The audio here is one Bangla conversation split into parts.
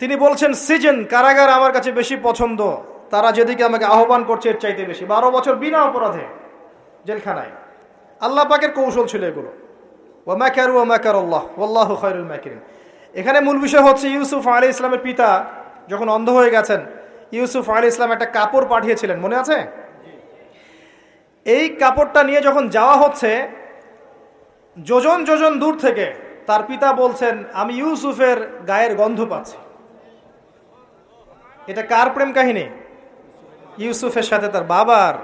তিনি বলছেন, সিজন কারাগার আমার কাছে বেশি পছন্দ। তারা যেদিকে আমাকে আহ্বান করছে এর চাইতে বেশি। বারো বছর বিনা অপরাধে জেলখানায়। আল্লাহ পাকের কৌশল ছিল এগুলো। আল্লাহ এখানে মূল বিষয় হচ্ছে, ইউসুফ আলী ইসলামের পিতা যখন অন্ধ হয়ে গেছেন, ইউসুফ আলী ইসলাম একটা কাপড় পাঠিয়েছিলেন। মনে আছে? এই কাপড়টা নিয়ে যখন যাওয়া হচ্ছে, যোজন যোজন দূর থেকে তার পিতা বলছেন, আমি ইউসুফের গায়ের গন্ধ পাচ্ছি। এটা কার প্রেম কাহিনী? ইউসুফের সাথে তার বাবার।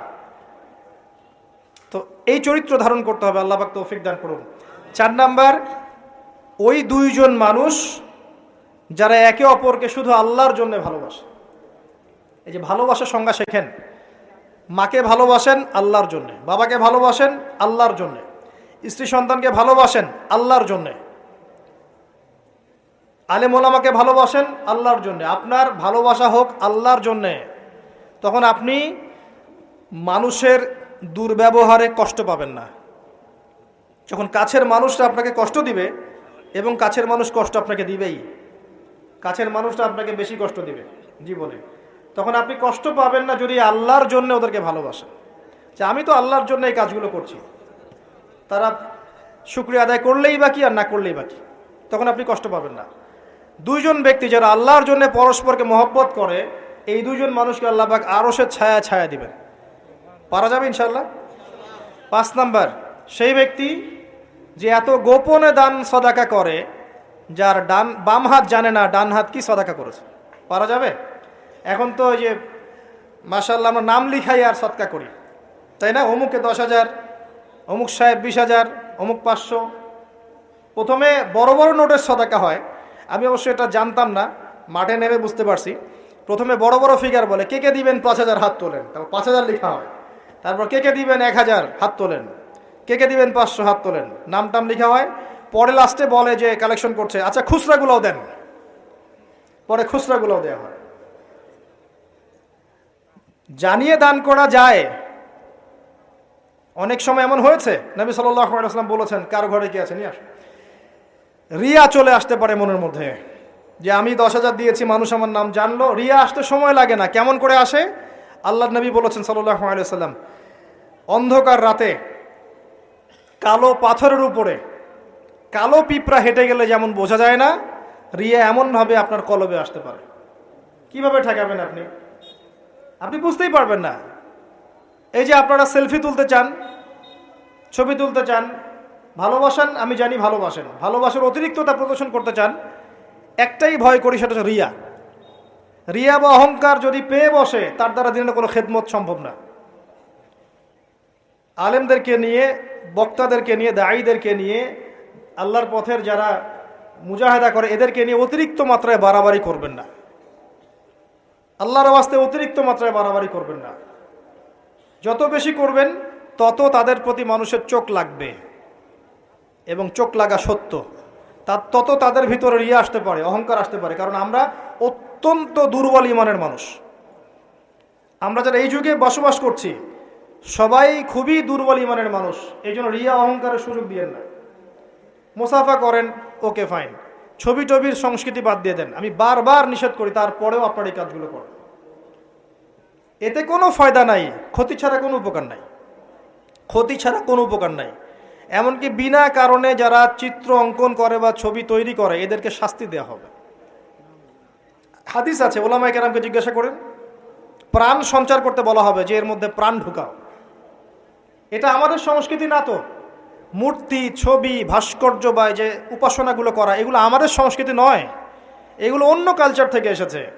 তো এই চরিত্র ধারণ করতে হবে, আল্লাহ পাক তৌফিক দান করুন। চার নাম্বার, ওই দুইজন মানুষ যারা একে অপরকে শুধু আল্লাহর জন্য ভালোবাসে। এই যে ভালোবাসার সংজ্ঞা শেখেন। মাকে ভালোবাসেন আল্লাহর জন্যে, বাবাকে ভালোবাসেন আল্লাহর জন্যে, স্ত্রী সন্তানকে ভালোবাসেন আল্লাহর জন্যে। আলেম ওলামাকে ভালোবাসেন আল্লাহর জন্যে। আপনার ভালোবাসা হোক আল্লাহর জন্যে। তখন আপনি মানুষের দুর্ব্যবহারে কষ্ট পাবেন না। যখন কাছের মানুষরা আপনাকে কষ্ট দিবে এবং কাছের মানুষ কষ্ট আপনাকে দিবেই। কাছের মানুষটা আপনাকে বেশি কষ্ট দিবে, জীবনে। তখন আপনি কষ্ট পাবেন না যদি আল্লাহর জন্য ওদেরকে ভালোবাসেন। যে আমি তো আল্লাহর জন্য এই কাজগুলো করছি। তারা শুক্রিয়া আদায় করলেই বাকি আর না করলেই বাকি তখন আপনি কষ্ট পাবেন না। দুইজন ব্যক্তি যারা আল্লাহর জন্য পরস্পরকে মহব্বত করে, এই দুইজন মানুষকে আল্লাহ পাক আরও সে ছায়া ছায়া দিবেন। পারা যাবে ইনশাল্লাহ পাঁচ নাম্বার, সেই ব্যক্তি যে এত গোপনে দান সদাকা করে, যার ডান, বাম হাত জানে না ডান হাত কি সদাকা করেছে। পারা যাবে? এখন তো ওই যে মাসাল্লাহ আমরা নাম লিখাই আর সৎকা করি। তাই না? অমুকে দশ হাজার, অমুক সাহেব বিশ হাজার, অমুক পাঁচশো। প্রথমে বড় বড় নোটের সদাকা হয় আমি অবশ্য এটা জানতাম না, মাঠে নেমে বুঝতে পারছি। প্রথমে বড় বড় ফিগার বলে, কে কে দিবেন পাঁচ হাজার হাত তোলেন? তারপর পাঁচ হাজার লেখা হয়। তারপর, কে কে দিবেন এক হাজার হাত তোলেন? কে কে দিবেন পাঁচশো হাত তোলেন? নাম টাম লেখা হয়। পরে লাস্টে বলে যে কালেকশন করছে আচ্ছা খুচরাগুলোও দেন। পরে খুচরাগুলোও দেওয়া হয়। জানিয়ে দান করা যায়। অনেক সময় এমন হয়েছে? নবী সাল্লাম বলেছেন, কার ঘরে কি আছে? নিয়ে আস। রিয়া চলে আসতে পারে মনের মধ্যে। যে আমি দশ হাজার দিয়েছি, মানুষ আমার নাম জানলো, রিয়া আসতে সময় লাগে না। কেমন করে আসে? আল্লাহ নবী বলেছেন সাল্লাম অন্ধকার রাতে কালো পাথরের উপরে, কালো পিঁপড়া হেঁটে গেলে যেমন বোঝা যায় না, রিয়া এমনভাবে আপনার কলবে আসতে পারে। কীভাবে ঠেকাবেন আপনি? আপনি বুঝতেই পারবেন না। এই যে আপনারা সেলফি তুলতে চান, ছবি তুলতে চান ভালোবাসেন, আমি জানি ভালোবাসেন। ভালোবাসার অতিরিক্ততা প্রদর্শন করতে চান, একটাই ভয় করি সেটা হচ্ছে রিয়া। রিয়া বা অহংকার যদি পেয়ে বসে, তার দ্বারা দিনের কোনো খেদমত সম্ভব না। আলেমদেরকে নিয়ে, বক্তাদেরকে নিয়ে দায়ীদেরকে নিয়ে, আল্লাহর পথের যারা মুজাহেদা করে, এদেরকে নিয়ে অতিরিক্ত মাত্রায় বাড়াবাড়ি করবেন না। আল্লাহর আওয়াজতে অতিরিক্ত মাত্রায় বাড়াবাড়ি করবেন না। যত বেশি করবেন, তত তাদের প্রতি মানুষের চোখ লাগবে। এবং চোখ লাগা সত্য। তার তত তাদের ভিতরে ইয়ে আসতে পারে, অহংকার আসতে পারে, কারণ আমরা অত্যন্ত দুর্বল ইমানের মানুষ। আমরা যারা এই যুগে বসবাস করছি, সবাই খুবই দুর্বল ইমানের মানুষ এই জন্য রিয়া অহংকারের সুযোগ দিয়েন না। মুসাফা করেন, ওকে ফাইন। ছবি টবির সংস্কৃতি বাদ দিয়ে দেন। আমি বারবার নিষেধ করি, তারপরেও আপনার এই কাজগুলো করেন। এতে কোনো ফায়দা নাই, ক্ষতি ছাড়া কোনো উপকার নাই। ক্ষতি ছাড়া কোনো উপকার নাই। এমনকি বিনা কারণে যারা চিত্র অঙ্কন করে বা ছবি তৈরি করে, এদেরকে শাস্তি দেওয়া হবে। হাদিস আছে ওলামাই কেরামকে জিজ্ঞাসা করেন, প্রাণ সঞ্চার করতে বলা হবে যে এর মধ্যে প্রাণ ঢুকাও। এটা আমাদের সংস্কৃতি না তো? মূর্তি, ছবি, ভাস্কর্য বা যে উপাসনাগুলো করা, এগুলো আমাদের সংস্কৃতি নয়। এগুলো অন্য কালচার থেকে এসেছে।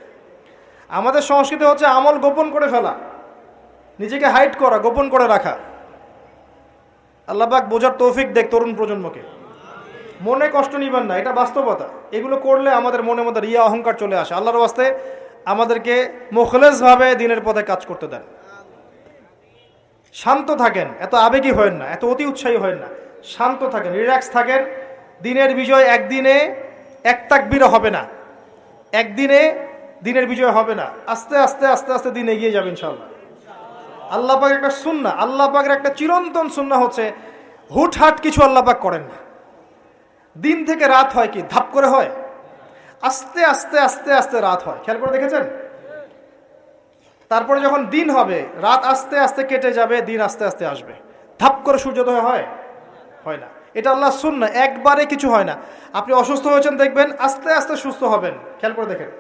আমাদের সংস্কৃতি হচ্ছে আমল গোপন করে ফেলা। নিজেকে হাইট করা, গোপন করে রাখা। আল্লাহবাক বোঝার তৌফিক দেখ তরুণ প্রজন্মকে। মনে কষ্ট নিবেন না, এটা বাস্তবতা। এগুলো করলে আমাদের মনের মধ্যে রিয়া অহংকার চলে আসে। আল্লাহর বাস্তে আমাদেরকে মুখলেসভাবে দিনের পথে কাজ করতে দেন। শান্ত থাকেন, এত আবেগী হয়েন না, এত অতি উৎসাহী হয়েন না। শান্ত থাকেন, রিল্যাক্স থাকেন। দিনের বিজয় একদিনে এক তাকবিরও হবে না। একদিনে দিনের বিজয় হবে না। আস্তে আস্তে আস্তে আস্তে দিন এগিয়ে যাবে ইনশাল্লাহ আল্লাহ পাকের একটা সুন্না, আল্লাহ পাকের একটা চিরন্তন সুন্না হচ্ছে, হুটহাট কিছু আল্লাহ পাক করেন না। দিন থেকে রাত হয় কি? ধাপ করে হয়? আস্তে আস্তে আস্তে আস্তে রাত হয়। খেয়াল করে দেখেছেন? তারপরে যখন দিন হবে, রাত আস্তে আস্তে কেটে যাবে, দিন আস্তে আস্তে আসবে। ধাপ করে সূর্যোদয় হয়? হয় না। এটা আল্লাহ শুন না একবারে কিছু হয় না। আপনি অসুস্থ হয়েছেন, দেখবেন আস্তে আস্তে সুস্থ হবেন। খেয়াল করে দেখেন।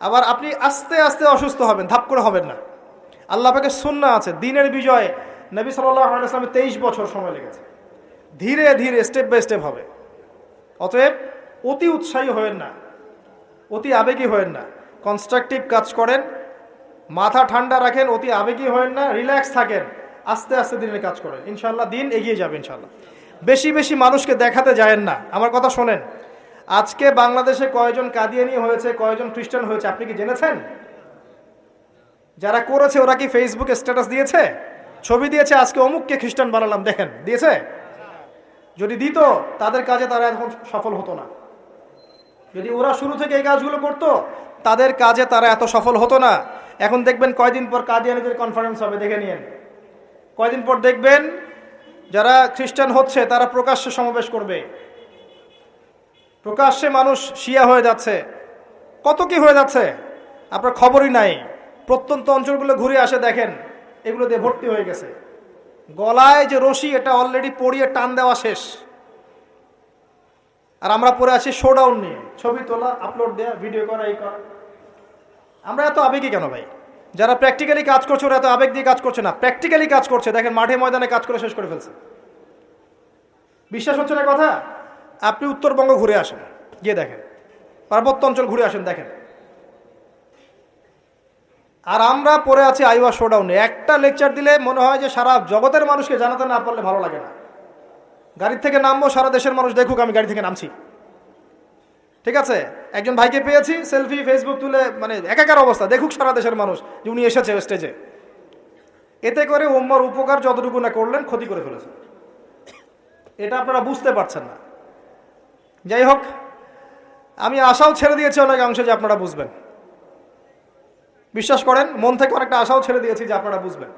আবার আপনি আস্তে আস্তে অসুস্থ হবেন, ধাপ করে হবেন না। আল্লাহ পাকে সুন্না আছে, দিনের বিজয়ে। নবী সাল্লামের তেইশ বছর সময় লেগেছে। ধীরে ধীরে, স্টেপ বাই স্টেপ হবে। অতএব অতি উৎসাহী হয়েন না, অতি আবেগী হয়েন না। কনস্ট্রাকটিভ কাজ করেন, মাথা ঠান্ডা রাখেন, অতি আবেগী হয়েন না, রিল্যাক্স থাকেন, আস্তে আস্তে দিনের কাজ করেন। ইনশাল্লাহ দিন এগিয়ে যাবে ইনশাল্লাহ বেশি বেশি মানুষকে দেখাতে যায়েন না। আমার কথা শোনেন, আজকে বাংলাদেশে কয়জন কাদিয়ানি হয়েছে, কয়জন খ্রিস্টান হয়েছে, আপনি কি জেনেছেন? যারা করেছে, ওরা কি ফেসবুকে স্ট্যাটাস দিয়েছে? ছবি দিয়েছে, আজকে অমুককে খ্রিস্টান বানালাম, দেখেন, দিয়েছে? যদি দিত, তাদের কাজে তারা এখন সফল হতো না। যদি ওরা শুরু থেকে এই কাজগুলো করতো, তাদের কাজে তারা এত সফল হতো না। এখন দেখবেন কয়দিন পর কাদিয়ানিদের কনফারেন্স হবে, দেখে নিয়েন কয়দিন পর দেখবেন, যারা খ্রিস্টান হচ্ছে, তারা প্রকাশ্যে সমাবেশ করবে। প্রকাশ্যে মানুষ শিয়া হয়ে যাচ্ছে। কত কি হয়ে যাচ্ছে? আপনার খবরই নাই। প্রত্যন্ত অঞ্চলগুলো ঘুরে আসে দেখেন, এগুলো দিয়ে ভর্তি হয়ে গেছে। গলায় যে রশি, এটা অলরেডি পড়িয়ে টান দেওয়া শেষ। আর আমরা পরে আছি শোডাউন নিয়ে। ছবি তোলা আপলোড দেওয়া ভিডিও করা, এই করা। আমরা এত আবেগী কেন ভাই? যারা প্র্যাকটিক্যালি কাজ করছে, ওরা এত আবেগ দিয়ে কাজ করছে না। প্র্যাকটিক্যালি কাজ করছে। দেখেন, মাঠে ময়দানে কাজ করে শেষ করে ফেলছে। বিশ্বাস হচ্ছে না কথা? আপনি উত্তরবঙ্গ ঘুরে আসেন। গিয়ে দেখেন। পার্বত্য অঞ্চল ঘুরে আসেন, দেখেন। আর আমরা পড়ে আছি আইওয়া শোডাউনে একটা লেকচার দিলে মনে হয় যে সারা জগতের মানুষকে জানাতে না পারলে ভালো লাগে না। গাড়ির থেকে নামবো, সারা দেশের মানুষ দেখুক আমি গাড়ি থেকে নামছি। ঠিক আছে? একজন ভাইকে পেয়েছি সেলফি ফেসবুক তুলে মানে একাকার অবস্থা। দেখুক সারা দেশের মানুষ যে উনি এসেছে স্টেজে এতে করে ওম্মার উপকার যতটুকু না করলেন, ক্ষতি করে ফেলেছেন এটা আপনারা বুঝতে পারছেন না। যাই হোক, আমি আশাও ছেড়ে দিয়েছি অনেক অংশে যে আপনারা বুঝবেন। বিশ্বাস করেন, মন থেকে অনেকটা আশাও ছেড়ে দিয়েছি যে আপনারা বুঝবেন।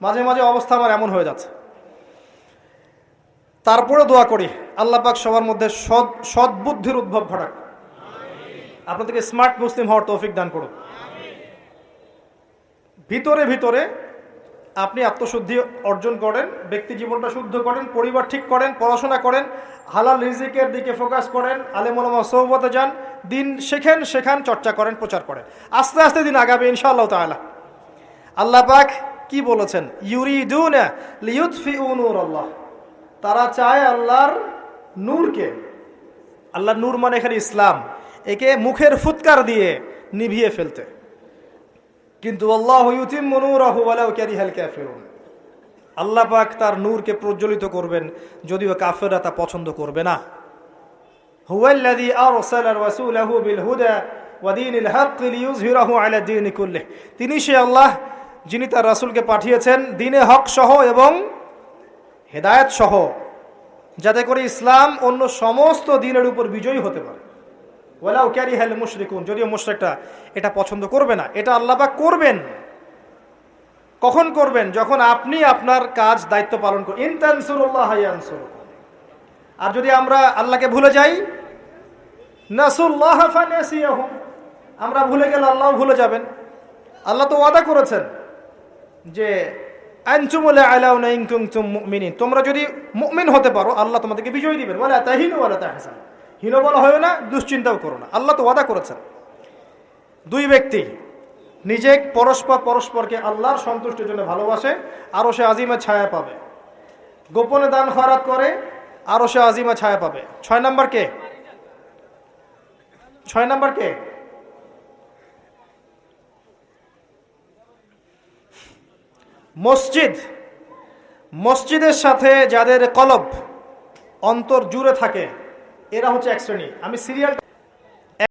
মাঝে মাঝে অবস্থা আমার এমন হয়ে যাচ্ছে। তারপরে দোয়া করি পাক সবার মধ্যে সৎ সদ্বুদ্ধির উদ্ভব ঘটাক। আপনাদেরকে স্মার্ট মুসলিম হওয়ার তৌফিক দান করুন। ভিতরে ভিতরে আপনি আত্মশুদ্ধি অর্জন করেন, ব্যক্তি জীবনটা শুদ্ধ করেন, পরিবার ঠিক করেন, পড়াশোনা করেন, হালাল রিজিকের দিকে ফোকাস করেন, আলেমা সৌবতে যান দিন শেখেন, শেখান, চর্চা করেন, প্রচার করেন। আস্তে আস্তে দিন আগাবে ইনশাআল্লাহ তাআলা। আল্লাহ পাক কি বলেছেন? নূর আল্লাহ তারা চায় আল্লাহর নূরকে, আল্লাহর নূর মানে এখানে ইসলাম, একে মুখের ফুৎকার দিয়ে নিভিয়ে ফেলতে। কিন্তু আল্লাহ আল্লাহ পাক তার নূরকে প্রজ্বলিত করবেন, যদিও কাফেররা তা পছন্দ করবে না। আরসালা রাসূলাহু বিল হুদা ওয়া দীনিল হক লিইয়ুযহিরাহু আলা দীনি কুল্লিহ। তিনি সে আল্লাহ যিনি তার রাসূলকে পাঠিয়েছেন দ্বীনে হক সহ এবং হেদায়েত সহ, যাতে করে ইসলাম অন্য সমস্ত দিনের উপর বিজয়ী হতে পারে। ওয়ালাউ ক্যারিহাল মুশরিকুন, যদিও মুশরিকটা এটা পছন্দ করবে না, এটা আল্লাপাক করবেন। কখন করবেন? যখন আপনি আপনার কাজ, দায়িত্ব পালন করুন ইনতানসুরুল্লাহ ইয়ানসুর আর যদি আমরা আল্লাহকে ভুলে যাই, নাসুল্লাহ আমরা ভুলে গেলে আল্লাহ ভুলে যাবেন। আল্লাহ তো ওয়াদা করেছেন যে মুমিনিন, তোমরা যদি মুমিন হতে পারো, আল্লাহ তোমাদেরকে বিজয় দিবেন। ওয়ালা তাহিনু ওয়ালা তাহসান হীন বলা হয় না, দুশ্চিন্তাও করো না। আল্লাহ তো ওয়াদা করেছেন। দুই ব্যক্তি, নিজে পরস্পর পরস্পরকে আল্লাহর সন্তুষ্টির জন্য ভালোবাসে, আরও সে আজিমের ছায়া পাবে। গোপনে দান খরাত করে আরও সে আজিমা ছায়া পাবে। ছয় নাম্বার কে? ছয় নাম্বার কে? মসজিদ। মসজিদের সাথে যাদের কলব অন্তর জুড়ে থাকে, এরা হচ্ছে এক শ্রেণি। আমি সিরিয়াল